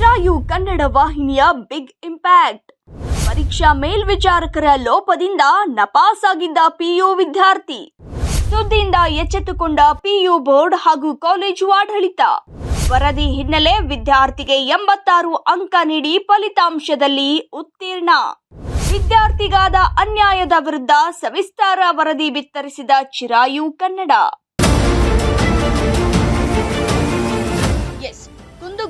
ಚಿರಾಯು ಕನ್ನಡ ವಾಹಿನಿಯ big impact. ಪರೀಕ್ಷಾ ಮೇಲ್ವಿಚಾರಕರ ಲೋಪದಿಂದ ನಪಾಸಾಗಿದ್ದ ಪಿಯು ವಿದ್ಯಾರ್ಥಿ. ಸುದ್ದಿಯಿಂದ ಎಚ್ಚೆತ್ತುಕೊಂಡ ಪಿಯು ಬೋರ್ಡ್ ಹಾಗೂ ಕಾಲೇಜು ಆಡಳಿತ. ವರದಿ ಹಿನ್ನೆಲೆ ವಿದ್ಯಾರ್ಥಿಗೆ ಎಂಬತ್ತಾರು ಅಂಕ ನೀಡಿ ಫಲಿತಾಂಶದಲ್ಲಿ ಉತ್ತೀರ್ಣ. ವಿದ್ಯಾರ್ಥಿಗಾದ ಅನ್ಯಾಯದ ವಿರುದ್ಧ ಸವಿಸ್ತಾರ ವರದಿ ಬಿತ್ತರಿಸಿದ ಚಿರಾಯು ಕನ್ನಡ.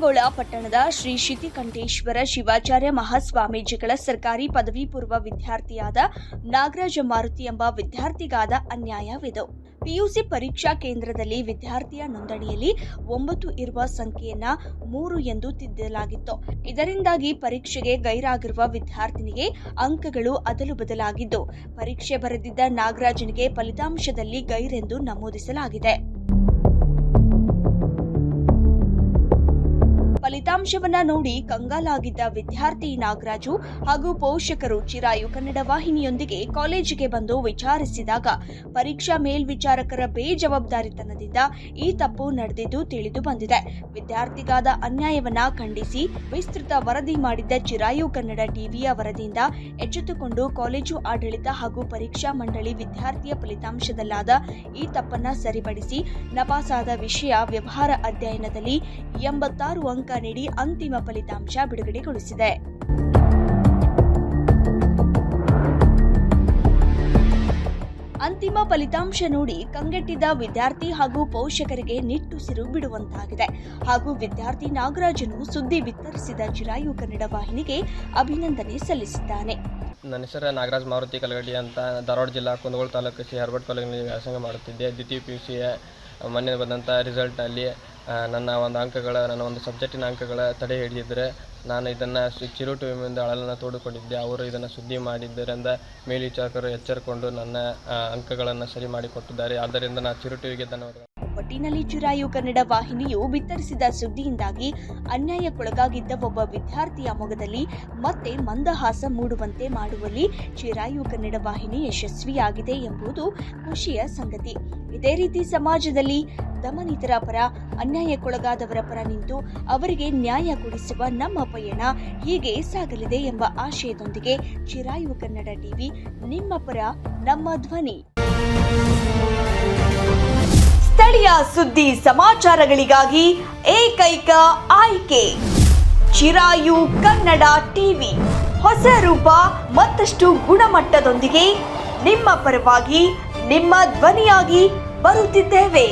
ಕುಂದಗೋಳ ಪಟ್ಟಣದ ಶ್ರೀ ಶಿತಿಕಂಠೇಶ್ವರ ಶಿವಾಚಾರ್ಯ ಮಹಾಸ್ವಾಮೀಜಿಗಳ ಸರ್ಕಾರಿ ಪದವಿ ಪೂರ್ವ ವಿದ್ಯಾರ್ಥಿಯಾದ ನಾಗರಾಜ ಮಾರುತಿ ಎಂಬ ವಿದ್ಯಾರ್ಥಿಗಾದ ಅನ್ಯಾಯವಿದು. ಪಿಯುಸಿ ಪರೀಕ್ಷಾ ಕೇಂದ್ರದಲ್ಲಿ ವಿದ್ಯಾರ್ಥಿಯ ನೋಂದಣಿಯಲ್ಲಿ ಒಂಬತ್ತು ಇರುವ ಸಂಖ್ಯೆಯನ್ನ ಮೂರು ಎಂದು ತಿದ್ದಲಾಗಿತ್ತು. ಇದರಿಂದಾಗಿ ಪರೀಕ್ಷೆಗೆ ಗೈರಾಗಿರುವ ವಿದ್ಯಾರ್ಥಿನಿಗೆ ಅಂಕಗಳು ಅದಲು ಬದಲಾಗಿದ್ದು, ಪರೀಕ್ಷೆ ಬರೆದಿದ್ದ ನಾಗರಾಜನಿಗೆ ಫಲಿತಾಂಶದಲ್ಲಿ ಗೈರೆಂದು ನಮೂದಿಸಲಾಗಿದೆ. ಫಲಿತಾಂಶವನ್ನ ನೋಡಿ ಕಂಗಾಲಾಗಿದ್ದ ವಿದ್ಯಾರ್ಥಿ ನಾಗರಾಜು ಹಾಗೂ ಪೋಷಕರು ಚಿರಾಯು ಕನ್ನಡ ವಾಹಿನಿಯೊಂದಿಗೆ ಕಾಲೇಜಿಗೆ ಬಂದು ವಿಚಾರಿಸಿದಾಗ ಪರೀಕ್ಷಾ ಮೇಲ್ವಿಚಾರಕರ ಬೇಜವಾಬ್ದಾರಿತನದಿಂದ ಈ ತಪ್ಪು ನಡೆದಿದ್ದು ತಿಳಿದು ಬಂದಿದೆ. ವಿದ್ಯಾರ್ಥಿಗಾದ ಅನ್ಯಾಯವನ್ನ ಖಂಡಿಸಿ ವಿಸ್ತೃತ ವರದಿ ಮಾಡಿದ್ದ ಚಿರಾಯು ಕನ್ನಡ ಟಿವಿಯ ವರದಿಯಿಂದ ಎಚ್ಚೆತ್ತುಕೊಂಡು ಕಾಲೇಜು ಆಡಳಿತ ಹಾಗೂ ಪರೀಕ್ಷಾ ಮಂಡಳಿ ವಿದ್ಯಾರ್ಥಿಯ ಫಲಿತಾಂಶದಲ್ಲಾದ ಈ ತಪ್ಪನ್ನ ಸರಿಪಡಿಸಿ ನಪಾಸಾದ ವಿಷಯ ವ್ಯವಹಾರ ಅಧ್ಯಯನದಲ್ಲಿ ಎಂಬತ್ತಾರು ಅಂಕ ನೀಡಿ ಅಂತಿಮ ಫಲಿತಾಂಶ ಬಿಡುಗಡೆಗೊಳಿಸಿದೆ. ಅಂತಿಮ ಫಲಿತಾಂಶ ನೋಡಿ ಕಂಗೆಟ್ಟಿದ್ದ ವಿದ್ಯಾರ್ಥಿ ಹಾಗೂ ಪೋಷಕರಿಗೆ ನಿಟ್ಟುಸಿರು ಬಿಡುವಂತಾಗಿದೆ. ಹಾಗೂ ವಿದ್ಯಾರ್ಥಿ ನಾಗರಾಜನು ಸುದ್ದಿ ವಿತರಿಸಿದ ಚಿರಾಯು ಕನ್ನಡ ವಾಹಿನಿಗೆ ಅಭಿನಂದನೆ ಸಲ್ಲಿಸಿದ್ದಾನೆ. ನನ್ನ ಹೆಸರು ನಾಗರಾಜ್ ಮಾರುತಿ ಕಲಗಡಿ ಅಂತ ಧಾರವಾಡ ಜಿಲ್ಲಾ ಕುಂದಗೋಳ ತಾಲೂಕು ಸಿ ಹರ್ಬರ್ಟ್ ಕಾಲೇಜಿನಲ್ಲಿ ವ್ಯಾಸಂಗ ಮಾಡುತ್ತಿದ್ದೆ. ದ್ವಿತೀಯ ಪಿ ಯು ಸಿಯ ಮೊನ್ನೆ ಬಂದಂಥ ರಿಸಲ್ಟಲ್ಲಿ ನನ್ನ ಒಂದು ಅಂಕಗಳ ನನ್ನ ಒಂದು ಸಬ್ಜೆಕ್ಟಿನ ಅಂಕಗಳ ತಡೆ ಹಿಡಿದಿದ್ದರೆ ನಾನು ಇದನ್ನು ಚಿರು ವಿಮೆಯಿಂದ ಅಳಲನ್ನು ತೋಡಿಕೊಂಡಿದ್ದೆ. ಅವರು ಇದನ್ನು ಸುದ್ದಿ ಮಾಡಿದ್ದರಿಂದ ಮೇಲ್ವಿಚಾರಕರು ಎಚ್ಚರಿಕೊಂಡು ನನ್ನ ಅಂಕಗಳನ್ನು ಸರಿ ಮಾಡಿಕೊಟ್ಟಿದ್ದಾರೆ. ಆದ್ದರಿಂದ ನಾನು ಚಿರು ಟಿವಿಗೆ ಧನ್ಯವಾದ ಒಟ್ಟಿನಲ್ಲಿ ಚಿರಾಯು ಕನ್ನಡ ವಾಹಿನಿಯು ಬಿತ್ತರಿಸಿದ ಸುದ್ದಿಯಿಂದಾಗಿ ಅನ್ಯಾಯಕ್ಕೊಳಗಾಗಿದ್ದ ಒಬ್ಬ ವಿದ್ಯಾರ್ಥಿಯ ಮೊಗದಲ್ಲಿ ಮತ್ತೆ ಮಂದಹಾಸ ಮೂಡುವಂತೆ ಮಾಡುವಲ್ಲಿ ಚಿರಾಯು ಕನ್ನಡ ವಾಹಿನಿ ಯಶಸ್ವಿಯಾಗಿದೆ ಎಂಬುದು ಖುಷಿಯ ಸಂಗತಿ. ಇದೇ ರೀತಿ ಸಮಾಜದಲ್ಲಿ ದಮನಿತರ ಪರ, ಅನ್ಯಾಯಕ್ಕೊಳಗಾದವರ ಪರ ನಿಂತು ಅವರಿಗೆ ನ್ಯಾಯ ಕೊಡಿಸುವ ನಮ್ಮ ಪಯಣ ಹೀಗೆ ಸಾಗಲಿದೆ ಎಂಬ ಆಶಯದೊಂದಿಗೆ ಚಿರಾಯು ಕನ್ನಡ ಟಿವಿ, ನಿಮ್ಮ ಪರ, ನಮ್ಮ ಧ್ವನಿ. ಸ್ಥಳೀಯ ಸುದ್ದಿ ಸಮಾಚಾರಗಳಿಗಾಗಿ ಏಕೈಕ ಆಯ್ಕೆ, ಚಿರಾಯು ಕನ್ನಡ ಟಿವಿ. ಹೊಸ ರೂಪ ಮತ್ತಷ್ಟು ಗುಣಮಟ್ಟದೊಂದಿಗೆ ನಿಮ್ಮ ಪರವಾಗಿ, ನಿಮ್ಮ ಧ್ವನಿಯಾಗಿ ಬರುತ್ತಿದ್ದೇವೆ.